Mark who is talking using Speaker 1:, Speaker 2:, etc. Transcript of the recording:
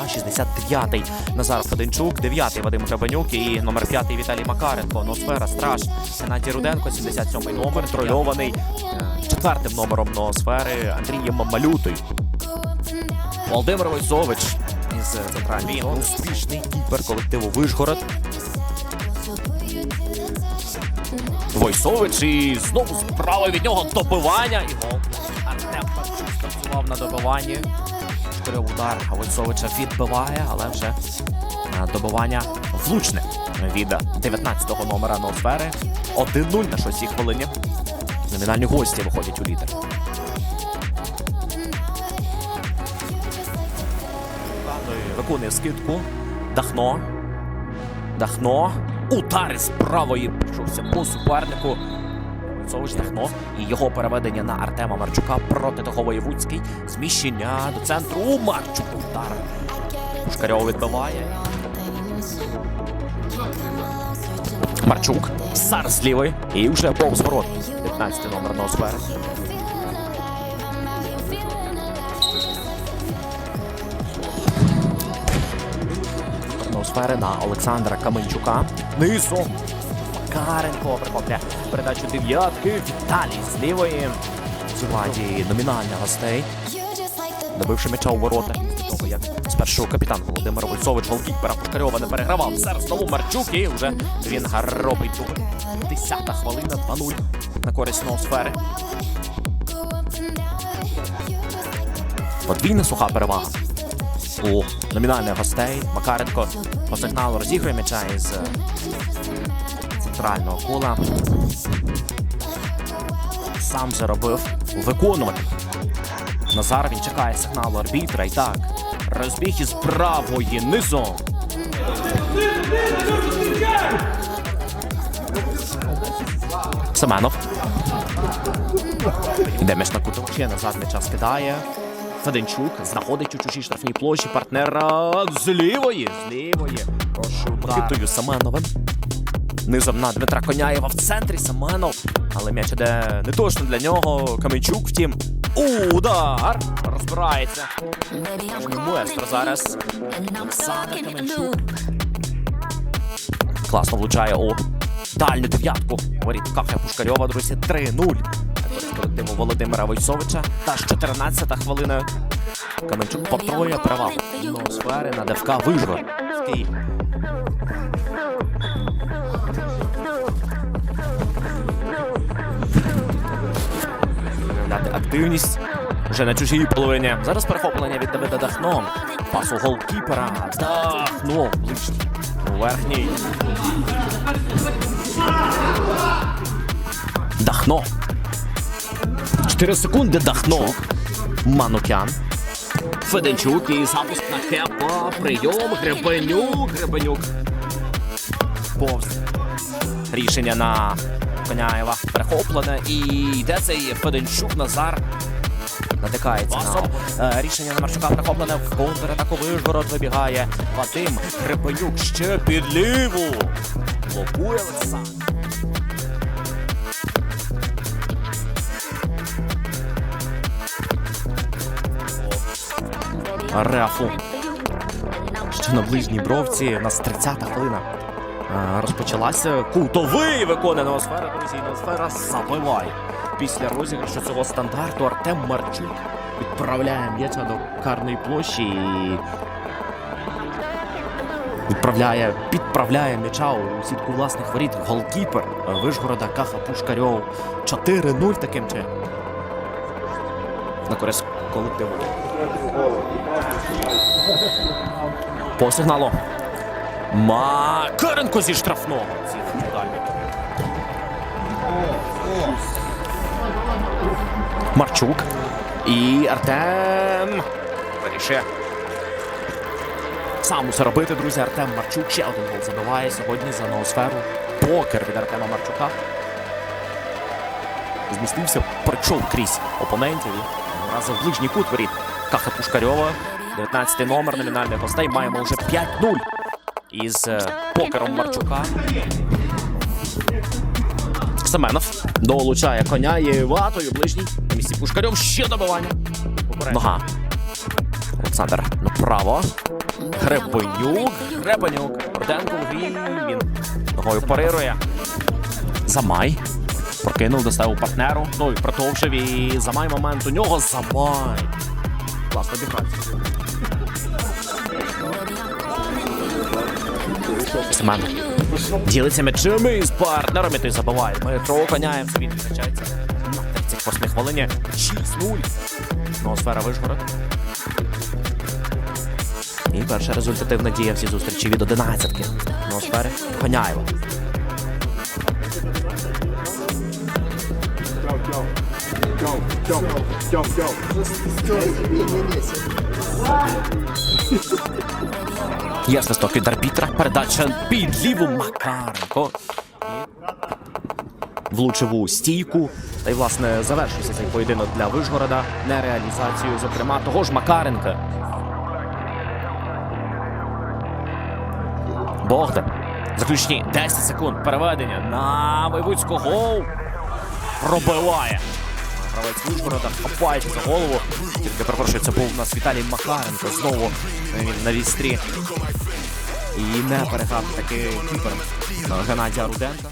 Speaker 1: Нога 69-й Назар Феденчук, 9-й Вадим Гребенюк і номер 5-й Віталій Макаренко. Ноосфера, страж. Геннадій Руденко, 77-й номер, трольований е, четвертим номером ноосфери Андрієм Малютою. Володимир Войсович із центральної зони. успішний кіпер колективу Вишгород. Войсович і знову справа від нього добивання і гол. Артем Павчук спрацював на добиванні. Шкарьов удар Войсовича відбиває, але вже добивання влучне від 19-го номера Ноосфери. 1-0 на 6-й хвилині. Номінальні гості виходять у лідер. Виконує скидку. Дахно. Дахно. Удар із правої прийшовся по супернику. Войцович Дахно і його переведення на Артема Марчука проти того Воєвудський. Зміщення до центру. Марчук удар. Пушкарьов відбиває. Марчук. Зараз лівий. І вже повз ворот. 15 номер Ноосфери. Ноосфери на Олександра Каменчука. Низом. Макаренко прихоплює передачу дев'ятки. Віталій з лівої. Зуваді номінальних гостей. Добивши м'яча у ворота. Того, як спершу капітан Володимир Вольцович голкіпера Пушкарьова не перегравав. Зараз знову Марчук і вже він робить дубль. Десята хвилина, 2-0 на користь ноосфери. Подвійна суха перевага у номінальних гостей. Макаренко по сигналу розігрує м'яча із центрального кола. Сам же робив виконувати. Назар він чекає сигналу арбітра. І так, розбіг із правої низом. Семенов. Йде м'яч на куток. Назад м'яча скидає. Феденчук знаходить у чужій штрафній площі партнера з лівої. З лівої. Прошу Семеновим. Низом на Дмитра Коняєва в центрі Семенов. Але м'яч іде не точно для нього. Каменчук, втім. Удар! Розбирається. Маестро зараз. Класно влучає у дальню дев'ятку. Воріт Кафе Пушкарьова, друзі, 3-0. З колективу Володимира Войсовича. Та ж 14-та хвилина. Каменчук повторює перевагу. Ноосфери на ДФК Вижгород. Активність вже на чужій половині. Зараз перехоплення від Давида Дахно. Пас у голкіпера. Дахно. Верхній. Дахно. 4 секунди Дахно. Манукян. Феденчук і запуск на Хепа. Прийом. Гребенюк. Гребенюк. Повз. Рішення на Коняєва перехоплене. І йде цей Феденчук Назар. Натикається на е, рішення на Марчука перехоплене в контратаку Вишгород вибігає. Вадим Гребенюк ще під ліву. Блокує Олександр. Рефу. Ще на ближній бровці. У нас 30-та хвилина. Е, Розпочалася кутовий виконує Ноосфера, друзі. Ноосфера забиває. Після розіграшу цього стандарту Артем Марчук відправляє м'яча до карної площі і відправляє, підправляє м'яча у сітку власних воріт. Голкіпер Вишгорода Каха Пушкарьов. 4-0 таким чином. На користь колективу. По сигналу. Макаренко зі штрафного. Марчук. І Артем. Вирішує. Сам усе робити, друзі. Артем Марчук. Ще один гол забиває сьогодні за ноосферу. Покер від Артема Марчука. Змістився, пройшов крізь опонентів і разом в ближній кут воріт. Каха Пушкарьова. 19 номер номінальних гостей. Маємо вже 5-0 із е, покером Марчука. Семенов долучає коня і ватою ближній. На місці Пушкарьов ще добивання. Нога. Олександр направо. Гребенюк. Гребенюк. Руденко в грі. Він ногою парирує. Замай. Прокинув, доставив партнеру. Ну і продовжив. І замай момент у нього. Замай. Класно дихається. Семен. Ділиться м'ячами із партнерами, той забиває. Ми оконяємося, він відзначається. На 38 хвилині 6-0. Ноосфера Вишгород. І перша результативна дія всі зустрічі від 11-ки. Ноосфери Коняєва. Є свисток від арбітра. Передача під ліву Макаренко. Влучив стійку. Та й, власне, завершився цей поєдинок для Вишгорода нереалізацією, зокрема, того ж Макаренка. Богдан. Заключні 10 секунд. Переведення на Войвудського гол. Пробиває. Гравець Ужгорода, хапається за голову. Тільки перепрошую, це був у нас Віталій Макаренко. Знову він на вістрі. І не переграв таки кіпер Геннадія Руденка.